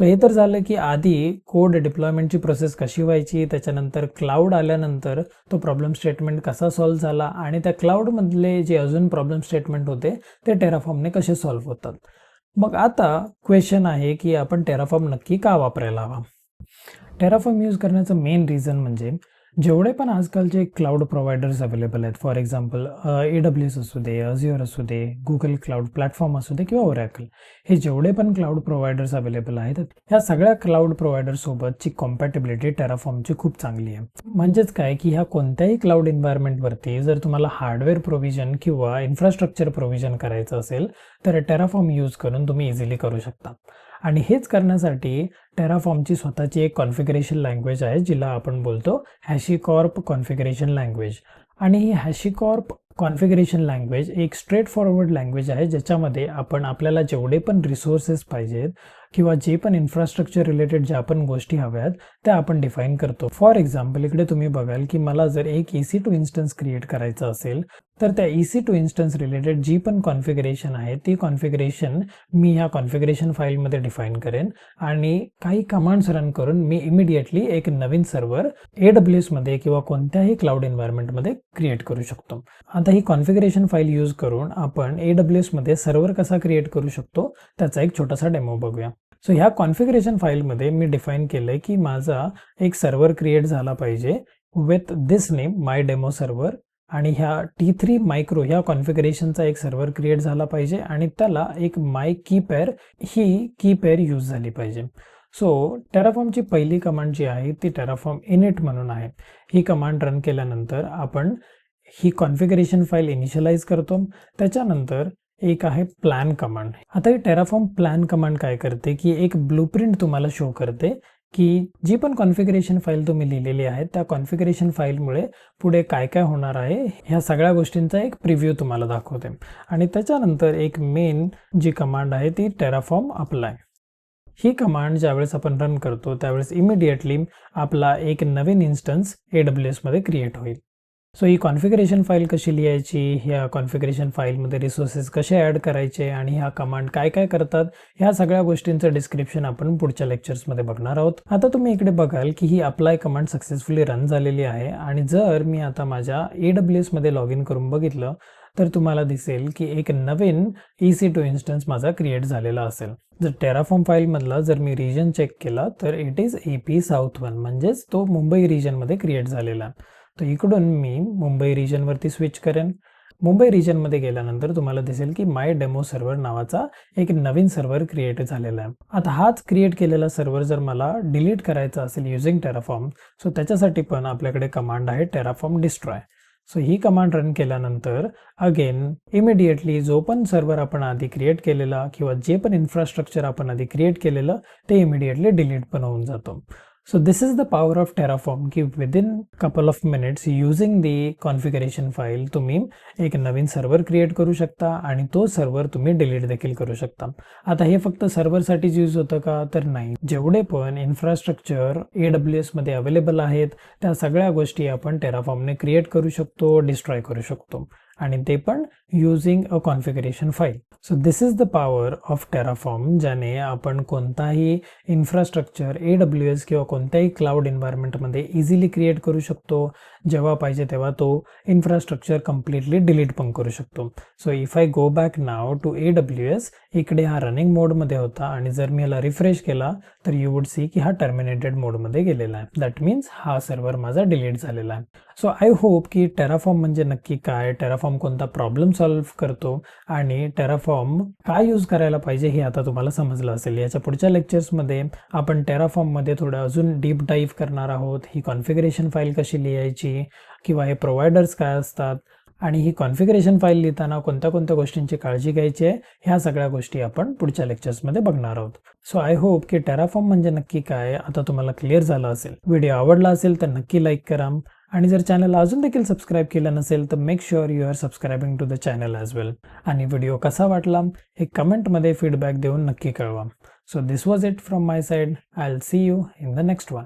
So हे तर झालं की आधी कोड डिप्लॉयमेंटची प्रोसेस कशी व्हायची त्याच्यानंतर क्लाउड आल्यानंतर तो प्रॉब्लेम स्टेटमेंट कसा सॉल्व्ह झाला आणि त्या क्लाउडमधले जे अजून प्रॉब्लेम स्टेटमेंट होते ते टेराफॉर्मने कसे सॉल्व्ह होतात. मग आता क्वेश्चन आहे की आपण टेराफॉर्म नक्की का वापरायला हवा? टेराफॉर्म यूज करण्याचं मेन रिझन म्हणजे जेवढे पण आजकालचे क्लाउड प्रोव्हायडर्स अवेलेबल आहेत for example A W S असू दे अझिओर असू दे गुगल क्लाउड प्लॅटफॉर्म असू दे किंवा ओरॅकल हे जेवढे पण क्लाउड प्रोव्हायडर्स अवेलेबल आहेत ह्या सगळ्या क्लाउड प्रोव्हायडरसोबतची कॉम्पॅटेबिलिटी टेराफॉर्मची खूप चांगली आहे. म्हणजेच काय की ह्या कोणत्याही क्लाउड एन्व्हायरमेंटवरती जर तुम्हाला हार्डवेअर प्रोव्हिजन किंवा इन्फ्रास्ट्रक्चर प्रोव्हिजन करायचं असेल तर टेराफॉर्म यूज करून तुम्ही इझिली करू शकता. आणि हेच करण्यासाठी टेराफॉर्मची स्वतःची एक कॉन्फिगरेशन लँग्वेज आहे जिला आपण बोलतो हॅशिकॉर्प कॉन्फिगरेशन लँग्वेज आणि ही हॅशिकॉर्प कॉन्फिगरेशन लँग्वेज एक स्ट्रेट फॉरवर्ड लँग्वेज आहे ज्याच्यामध्ये आपण आपल्याला जेवढे पण रिसोर्सेस पाहिजेत किंवा जे पण इन्फ्रास्ट्रक्चर रिलेटेड ज्या पण गोष्टी हव्यात त्या आपण डिफाईन करतो. फॉर एक्झाम्पल इकडे तुम्ही बघाल की मला जर एक E C two instance create करायचं असेल तर त्या E C two instance related जी पण कॉन्फिगरेशन आहे ती कॉन्फिगरेशन मी ह्या कॉन्फिगरेशन फाईलमध्ये डिफाईन करेन आणि काही कमांड्स रन करून मी इमिडिएटली एक नवीन सर्व्हर ए मध्ये किंवा कोणत्याही क्लाउड एन्व्हायरमेंटमध्ये क्रिएट करू शकतो. आता ही कॉन्फिगरेशन फाईल यूज करून आपण ए मध्ये सर्व्हर कसा क्रिएट करू शकतो त्याचा एक छोटासा डेमो बघूया. सो ह्या कॉन्फिगरेशन फाईलमध्ये मी डिफाईन केलं आहे की माझा एक सर्व्हर क्रिएट झाला पाहिजे with this name my demo server आणि ह्या टी थ्री मायक्रो ह्या कॉन्फिगरेशनचा एक सर्व्हर क्रिएट झाला पाहिजे आणि त्याला एक माय की पेअर ही की पेअर यूज झाली पाहिजे. सो टेराफॉर्मची पहिली कमांड जी आहे ती टेराफॉर्म इनिट म्हणून आहे. ही कमांड रन केल्यानंतर आपण ही कॉन्फिगरेशन फाईल इनिशियलाइज करतो. त्याच्यानंतर एक आहे प्लॅन कमांड आता ही टेराफॉर्म प्लॅन कमांड काय करते? की एक ब्लूप्रिंट तुम्हाला शो करते की जी पण कॉन्फिगरेशन फाईल तुम्ही लिहिलेली आहे त्या कॉन्फिगरेशन फाईलमुळे पुढे काय काय होणार आहे ह्या सगळ्या गोष्टींचा एक प्रिव्ह्यू तुम्हाला दाखवते. आणि त्याच्यानंतर एक मेन जी कमांड आहे ती टेराफॉर्म अप्लाय ही कमांड ज्यावेळेस आपण रन करतो त्यावेळेस इमिडिएटली आपला एक नवीन इन्स्टन्स ए डब्ल्यू एसमध्ये क्रिएट होईल. सो ही कॉन्फिगरेशन फाईल कशी लिहायची? ह्या कॉन्फिगरेशन फाईलमध्ये रिसोर्सेस कसे ॲड करायचे? आणि ह्या कमांड काय काय करतात? ह्या सगळ्या गोष्टींचं डिस्क्रिप्शन आपण पुढच्या लेक्चर्समध्ये बघणार आहोत. आता तुम्ही इकडे बघाल की ही अप्लाय कमांड सक्सेसफुली रन झालेली आहे. आणि जर मी आता माझ्या ए डब्ल्यू एसमध्ये लॉग इन करून बघितलं तर तुम्हाला दिसेल की एक नवीन ई सी टू इन्स्टन्स माझा क्रिएट झालेला असेल. जर टेराफॉर्म फाईलमधला जर मी रिजन चेक केला तर it is A P south one म्हणजेच तो मुंबई रिजनमध्ये क्रिएट झालेला. आहे तर इकडून मी मुंबई रिजनवरती स्विच करेन. मुंबई रिजनमध्ये गेल्यानंतर तुम्हाला दिसेल की माय डेमो सर्व्हर नावाचा एक नवीन सर्व्हर क्रिएट झालेला आहे. आता हाच क्रिएट केलेला सर्व्हर जर मला डिलीट करायचा असेल युझिंग टेराफॉर्म सो त्याच्यासाठी पण आपल्याकडे कमांड आहे टेराफॉर्म डिस्ट्रॉय सो ही कमांड रन केल्यानंतर अगेन इमिडिएटली जो पण सर्व्हर आपण आधी क्रिएट केलेला किंवा जे पण इन्फ्रास्ट्रक्चर आपण आधी क्रिएट केलेलं ते इमिडिएटली डिलीट पण होऊन जातो. So this is the power of Terraform. की within couple of minutes using the configuration file तुम्ही एक नवीन सर्व्हर क्रिएट करू शकता आणि तो सर्व्हर तुम्ही डिलीट देखील करू शकता आता हे फक्त सर्व्हरसाठीच यूज होतं का तर नाही जेवढे पण इन्फ्रास्ट्रक्चर ए डब्ल्यू एसमध्ये अवेलेबल आहेत त्या सगळ्या गोष्टी आपण टेराफॉर्मने क्रिएट करू शकतो डिस्ट्रॉय करू शकतो आणि ते पण using a configuration file so this is the power of Terraform ज्याने आपण कोणताही इन्फ्रास्ट्रक्चर ए डब्ल्यू एस किंवा कोणत्याही क्लाउड एन्व्हायरमेंटमध्ये इझिली क्रिएट करू शकतो. जेव्हा पाहिजे तेव्हा तो इन्फ्रास्ट्रक्चर कम्प्लिटली डिलीट पण करू शकतो. So if I go back now to A W S इकडे हा रनिंग मोडमध्ये होता आणि जर मी याला रिफ्रेश केला तर यू वुड सी की हा टर्मिनेटेड मोडमध्ये गेलेला आहे. दॅट मीन्स हा सर्व्हर माझा डिलीट झालेला आहे. सो आय होप की टेराफॉर्म म्हणजे नक्की काय? टेराफॉर्म कोणता प्रॉब्लेम सॉल्व्ह करतो आणि टेराफॉर्म काय यूज करायला पाहिजे हे आता तुम्हाला समजलं असेल. याच्या पुढच्या लेक्चर्समध्ये आपण टेराफॉर्ममध्ये थोडं अजून डीप डाईव्ह करणार आहोत. ही कॉन्फिगरेशन फाईल कशी लिहायची किंवा हे प्रोव्हायडर्स काय असतात आणि ही कॉन्फिगरेशन फाईल लिहिताना कोणत्या कोणत्या गोष्टींची काळजी घ्यायची आहे ह्या सगळ्या गोष्टी आपण पुढच्या लेक्चर्समध्ये बघणार आहोत. सो आय होप की टेराफॉर्म म्हणजे नक्की काय? आता तुम्हाला क्लिअर झालं असेल. व्हिडिओ आवडला असेल तर नक्की लाईक करा. आणि जर चॅनल अजून देखील सबस्क्राईब केलं नसेल तर make sure you are subscribing to the channel as well आणि व्हिडिओ कसा वाटला हे कमेंटमध्ये फीडबॅक देऊन नक्की कळवा. So this was it from my side I see you in the next one